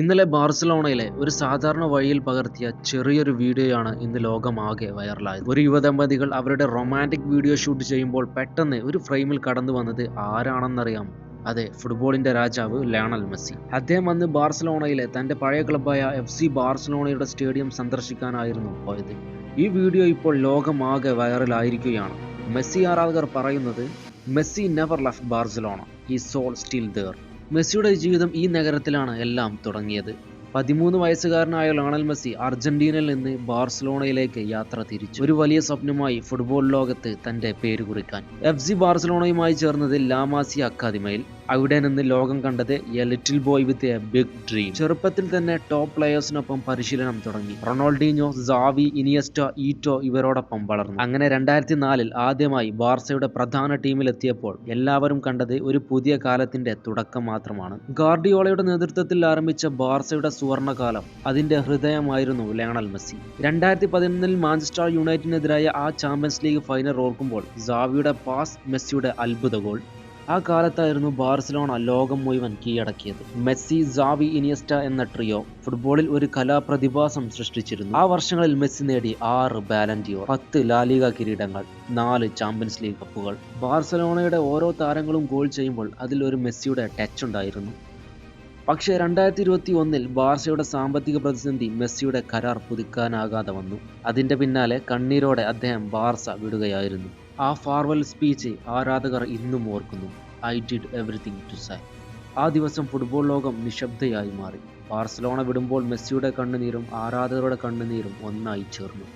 ഇന്നലെ ബാർസലോണയിലെ ഒരു സാധാരണ വഴിയിൽ പകർത്തിയ ചെറിയൊരു വീഡിയോയാണ് ഇന്ന് ലോകമാകെ വൈറലായത്. ഒരു യുവദമ്പതികൾ അവരുടെ റൊമാന്റിക് വീഡിയോ ഷൂട്ട് ചെയ്യുമ്പോൾ പെട്ടെന്ന് ഒരു ഫ്രെയിമിൽ കടന്നു വന്നത് ആരാണെന്നറിയാം. അതെ ഫുട്ബോളിന്റെ രാജാവ് ലയണൽ മെസ്സി. അദ്ദേഹം അന്ന് ബാർസലോണയിലെ തന്റെ പഴയ ക്ലബ്ബായ എഫ് സി ബാർസലോണയുടെ സ്റ്റേഡിയം സന്ദർശിക്കാനായിരുന്നു പോയത്. ഈ വീഡിയോ ഇപ്പോൾ ലോകമാകെ വൈറലായിരിക്കുകയാണ്. മെസ്സി ആരാധകർ പറയുന്നത് മെസ്സി നെവർ ലെഫ്റ്റ് ബാർസലോണ ഈ സോൾ സ്റ്റിൽ ദർ മെസ്സിയുടെ ജീവിതം ഈ നഗരത്തിലാണ് എല്ലാം തുടങ്ങിയത്. പതിമൂന്ന് വയസ്സുകാരനായ ലോണൽ മെസ്സി അർജന്റീനയിൽ നിന്ന് ബാർസലോണയിലേക്ക് യാത്ര തിരിച്ചു. ഒരു വലിയ സ്വപ്നമായി ഫുട്ബോൾ ലോകത്ത് തന്റെ പേര് കുറിക്കാൻ എഫ് സി ബാർസലോണയുമായി ചേർന്നത് ലാമാസി അക്കാദമിയിൽ. അവിടെ നിന്ന് ലോകം കണ്ടത് a little boy with a big dream ചെറുപ്പത്തിൽ തന്നെ ടോപ്പ് പ്ലെയേഴ്സിനൊപ്പം പരിശീലനം തുടങ്ങി. റൊണാൾഡീഞ്ഞോ സാവി ഇനിയസ്റ്റ ഈറ്റോ ഇവരോടൊപ്പം വളർന്നു. അങ്ങനെ രണ്ടായിരത്തി നാലിൽ ആദ്യമായി ബാർസയുടെ പ്രധാന ടീമിലെത്തിയപ്പോൾ എല്ലാവരും കണ്ടത് ഒരു പുതിയ കാലത്തിന്റെ തുടക്കം മാത്രമാണ്. ഗാർഡിയോളയുടെ നേതൃത്വത്തിൽ ആരംഭിച്ച ബാർസയുടെ സുവർണകാലം അതിന്റെ ഹൃദയമായിരുന്നു ലയണൽ മെസ്സി. രണ്ടായിരത്തി പതിനൊന്നിൽ മാഞ്ചസ്റ്റർ യുണൈറ്റഡിനെതിരായ ആ ചാമ്പ്യൻസ് ലീഗ് ഫൈനൽ ഓർക്കുമ്പോൾ സാവിയുടെ പാസ് മെസ്സിയുടെ അത്ഭുത ഗോൾ ആ കാലത്തായിരുന്നു ബാർസലോണ ലോകം മുഴുവൻ കീഴടക്കിയത്. മെസ്സി ജാവി ഇനിയസ്റ്റ എന്ന ട്രിയോ ഫുട്ബോളിൽ ഒരു കലാപ്രതിഭാസം സൃഷ്ടിച്ചിരുന്നു. ആ വർഷങ്ങളിൽ മെസ്സി നേടി ആറ് ബാലൻഡിയോർ പത്ത് ലാലിക കിരീടങ്ങൾ നാല് ചാമ്പ്യൻസ് ലീഗ് കപ്പുകൾ ബാർസലോണയുടെ ഓരോ താരങ്ങളും ഗോൾ ചെയ്യുമ്പോൾ അതിൽ ഒരു മെസ്സിയുടെ ടച്ച് ഉണ്ടായിരുന്നു. പക്ഷേ രണ്ടായിരത്തി ഇരുപത്തി ഒന്നിൽ ബാർസയുടെ സാമ്പത്തിക പ്രതിസന്ധി മെസ്സിയുടെ കരാർ പുതുക്കാനാകാതെ വന്നു. അതിന്റെ പിന്നാലെ കണ്ണീരോടെ അദ്ദേഹം ബാർസ വിടുകയായിരുന്നു. ആ ഫാർവൽ സ്പീച്ച് ആരാധകർ ഇന്നും ഓർക്കുന്നു. I did everything to say ആ ദിവസം ഫുട്ബോൾ ലോകം നിശബ്ദയായി മാറി. ബാർസലോണ വിടുമ്പോൾ മെസ്സിയുടെ കണ്ണുനീരും ആരാധകരുടെ കണ്ണുനീരും ഒന്നായി ചേർന്നു.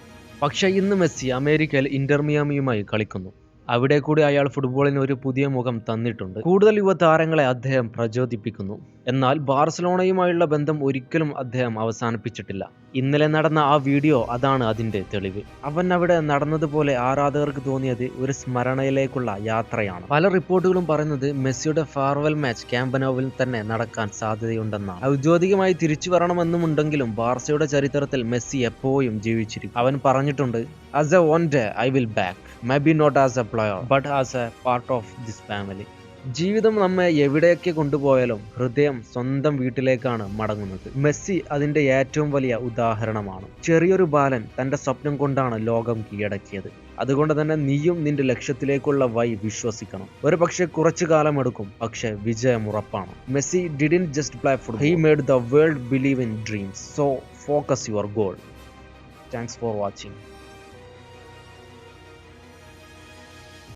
പക്ഷേ ഇന്ന് മെസ്സി അമേരിക്കയിൽ ഇന്റർമിയാമിയുമായി കളിക്കുന്നു. അവിടെ കൂടി അയാൾ ഫുട്ബോളിന് ഒരു പുതിയ മുഖം തന്നിട്ടുണ്ട്. കൂടുതൽ യുവതാരങ്ങളെ അദ്ദേഹം പ്രചോദിപ്പിക്കുന്നു. എന്നാൽ ബാർസലോണയുമായുള്ള ബന്ധം ഒരിക്കലും അദ്ദേഹം അവസാനിപ്പിച്ചിട്ടില്ല. ഇന്നലെ നടന്ന ആ വീഡിയോ അതാണ് അതിന്റെ തെളിവ്. അവൻ അവിടെ നടന്നതുപോലെ ആരാധകർക്ക് തോന്നിയത് ഒരു സ്മരണയിലേക്കുള്ള യാത്രയാണ്. പല റിപ്പോർട്ടുകളും പറയുന്നത് മെസ്സിയുടെ ഫാർവെൽ മാച്ച് ക്യാമ്പനോവിൽ തന്നെ നടക്കാൻ സാധ്യതയുണ്ടെന്നാണ്. ഔദ്യോഗികമായി തിരിച്ചു വരണമെന്നുമുണ്ടെങ്കിലും ബാർസയുടെ ചരിത്രത്തിൽ മെസ്സി എപ്പോഴും ജീവിച്ചിരിക്കും. അവൻ പറഞ്ഞിട്ടുണ്ട് as a one day I will back may be not as a player but as a part of this family ജീവിതം നമ്മെ എവിടെയൊക്കെ കൊണ്ടുപോയാലും ഹൃദയം സ്വന്തം വീട്ടിലേക്കാണ് മടങ്ങുന്നത്. മെസ്സി അതിന്റെ ഏറ്റവും വലിയ ഉദാഹരണമാണ്. ചെറിയൊരു ബാലൻ തന്റെ സ്വപ്നം കൊണ്ടാണ് ലോകം കീഴടക്കിയത്. അതുകൊണ്ട് തന്നെ നീയും നിന്റെ ലക്ഷ്യത്തിലേക്കുള്ള വഴി വിശ്വസിക്കണം. ഒരു പക്ഷേ കുറച്ചു കാലം എടുക്കും പക്ഷേ വിജയം ഉറപ്പാണ്. Messi didn't just play food he made the world believe in dreams so focus your goal thanks for watching